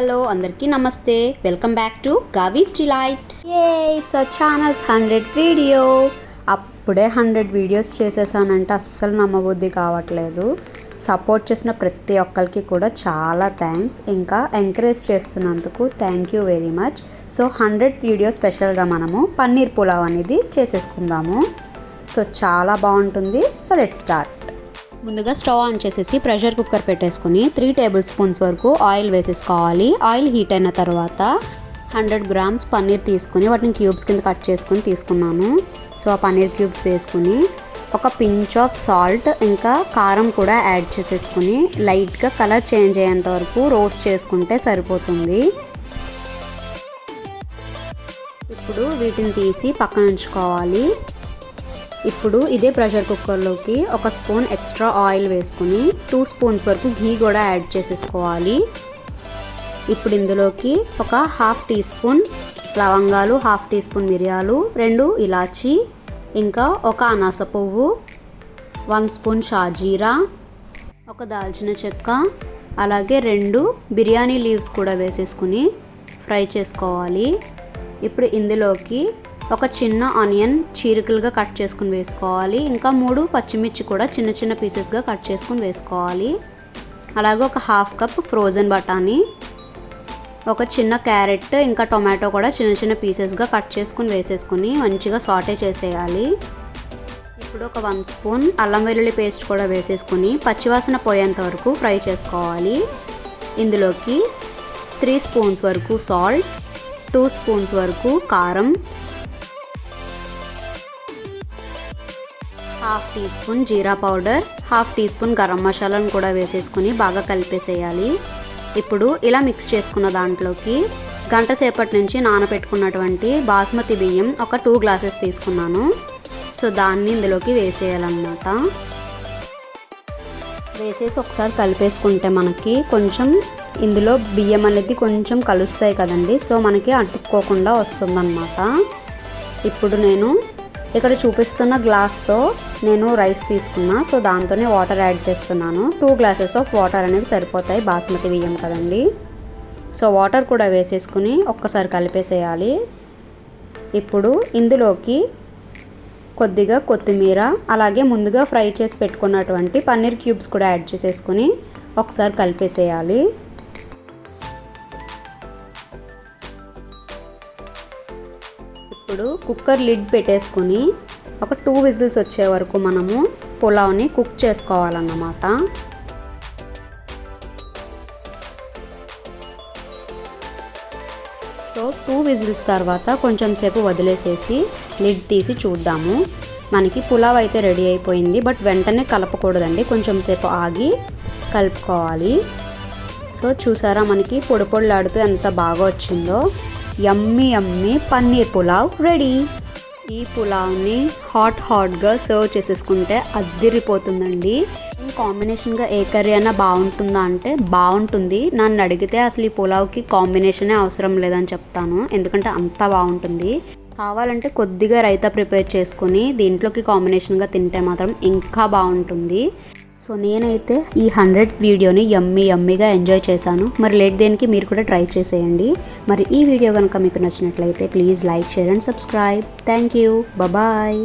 Hello అందరికీ నమస్తే. Welcome back to Gavis delight A it's our channel's hundred video అప్పుడే hundred videos చేసేసానంటే అస్సలు నమ్మబుద్ధి కావట్లేదు. సపోర్ట్ చేసిన ప్రతి ఒక్కరికి కూడా చాలా థ్యాంక్స్ ఇంకా ఎంకరేజ్ చేస్తున్నందుకు thank you very much so hundred video స్పెషల్గా మనము పన్నీర్ పులావ్ అనేది చేసేసుకుందాము. సో చాలా బాగుంటుంది. సో లెట్ స్టార్ట్ ముందుగా స్టవ్ ఆన్ చేసేసి ప్రెషర్ కుక్కర్ పెట్టేసుకుని త్రీ టేబుల్ స్పూన్స్ వరకు ఆయిల్ వేసేసుకోవాలి. ఆయిల్ హీట్ అయిన తర్వాత హండ్రెడ్ గ్రామ్స్ పన్నీర్ తీసుకుని వాటిని క్యూబ్స్ కింద కట్ చేసుకుని తీసుకున్నాను. సో ఆ పన్నీర్ క్యూబ్స్ వేసుకుని ఒక పించ్ ఆఫ్ సాల్ట్ ఇంకా కారం కూడా యాడ్ చేసేసుకుని లైట్గా కలర్ చేంజ్ అయ్యేంత వరకు రోస్ట్ చేసుకుంటే సరిపోతుంది. ఇప్పుడు వీటిని తీసి పక్కన ఉంచుకోవాలి. ఇప్పుడు ఇదే ప్రెషర్ కుక్కర్లోకి ఒక స్పూన్ ఎక్స్ట్రా ఆయిల్ వేసుకుని టూ స్పూన్స్ వరకు ఘీ కూడా యాడ్ చేసేసుకోవాలి. ఇప్పుడు ఇందులోకి ఒక హాఫ్ టీ స్పూన్ లవంగాలు హాఫ్ టీ స్పూన్ మిరియాలు రెండు ఇలాచి ఇంకా ఒక అనాస పువ్వు వన్ స్పూన్ షాజీరా ఒక దాల్చిన చెక్క అలాగే రెండు బిర్యానీ లీవ్స్ కూడా వేసేసుకుని ఫ్రై చేసుకోవాలి. ఇప్పుడు ఇందులోకి ఒక చిన్న ఆనియన్ చీరికలుగా కట్ చేసుకుని వేసుకోవాలి. ఇంకా మూడు పచ్చిమిర్చి కూడా చిన్న చిన్న పీసెస్గా కట్ చేసుకుని వేసుకోవాలి. అలాగే ఒక హాఫ్ కప్ ఫ్రోజన్ బఠానీ ఒక చిన్న క్యారెట్ ఇంకా టొమాటో కూడా చిన్న చిన్న పీసెస్గా కట్ చేసుకుని వేసేసుకుని మంచిగా సాటే చేసేయాలి. ఇప్పుడు ఒక వన్ స్పూన్ అల్లం వెల్లుల్లి పేస్ట్ కూడా వేసేసుకుని పచ్చివాసన పోయేంత వరకు ఫ్రై చేసుకోవాలి. ఇందులోకి త్రీ స్పూన్స్ వరకు సాల్ట్ టూ స్పూన్స్ వరకు కారం half teaspoon jeera powder half teaspoon garam మసాలాను కూడా వేసేసుకుని బాగా కలిపేసేయాలి. ఇప్పుడు ఇలా మిక్స్ చేసుకున్న దాంట్లోకి గంట సేపటి నుంచి నానబెట్టుకున్నటువంటి బాస్మతి బియ్యం ఒక టూ గ్లాసెస్ తీసుకున్నాను. సో దాన్ని ఇందులోకి వేసేయాలన్నమాట. వేసేసి ఒకసారి కలిపేసుకుంటే మనకి కొంచెం ఇందులో బియ్యం అనేది కొంచెం కలుస్తాయి కదండి. సో మనకి అతుక్కోకుండా వస్తుందన్నమాట. ఇప్పుడు నేను ఇక్కడ చూపిస్తున్న గ్లాస్తో నేను రైస్ తీసుకున్నా. సో దాంతోనే వాటర్ యాడ్ చేస్తున్నాను. టూ గ్లాసెస్ ఆఫ్ వాటర్ అనేవి సరిపోతాయి. బాస్మతి బియ్యం కదండి. సో వాటర్ కూడా వేసేసుకుని ఒక్కసారి కలిపేసేయాలి. ఇప్పుడు ఇందులోకి కొద్దిగా కొత్తిమీర అలాగే ముందుగా ఫ్రై చేసి పెట్టుకున్నటువంటి పన్నీర్ క్యూబ్స్ కూడా యాడ్ చేసేసుకుని ఒకసారి కలిపేసేయాలి. ఇప్పుడు కుక్కర్ లిడ్ పెట్టేసుకొని ఒక టూ విజిల్స్ వచ్చే వరకు మనము పులావ్ని కుక్ చేసుకోవాలన్నమాట. సో టూ విజిల్స్ తర్వాత కొంచెం సేపు వదిలేసేసి లిడ్ తీసి చూద్దాము. మనకి పులావ్ అయితే రెడీ అయిపోయింది బట్ వెంటనే కలపకూడదండి. కొంచెం సేపు ఆగి కలుపుకోవాలి. సో చూసారా మనకి పొడి పొడిలాడుతూ ఎంత బాగా వచ్చిందో. Yummy yummy paneer pulao ready ఈ పులావ్ని హాట్ హాట్గా సర్వ్ చేసేసుకుంటే అద్దిరిపోతుందండి కాంబినేషన్గా ఏ కర్రీ అయినా బాగుంటుందా అంటే బాగుంటుంది. నన్ను అడిగితే అసలు ఈ పులావ్కి కాంబినేషనే అవసరం లేదని చెప్తాను. ఎందుకంటే అంత బాగుంటుంది. కావాలంటే కొద్దిగా రైతా ప్రిపేర్ చేసుకుని దీంట్లోకి కాంబినేషన్గా తింటే మాత్రం ఇంకా బాగుంటుంది. సో నేనైతే ఈ హండ్రెడ్ వీడియోని యమ్మీ యమ్మీగా ఎంజాయ్ చేశాను. మరి లేట్ దేనికి మీరు కూడా ట్రై చేసేయండి. మరి ఈ వీడియో కనుక మీకు నచ్చినట్లయితే please like share and subscribe. Thank you. Bye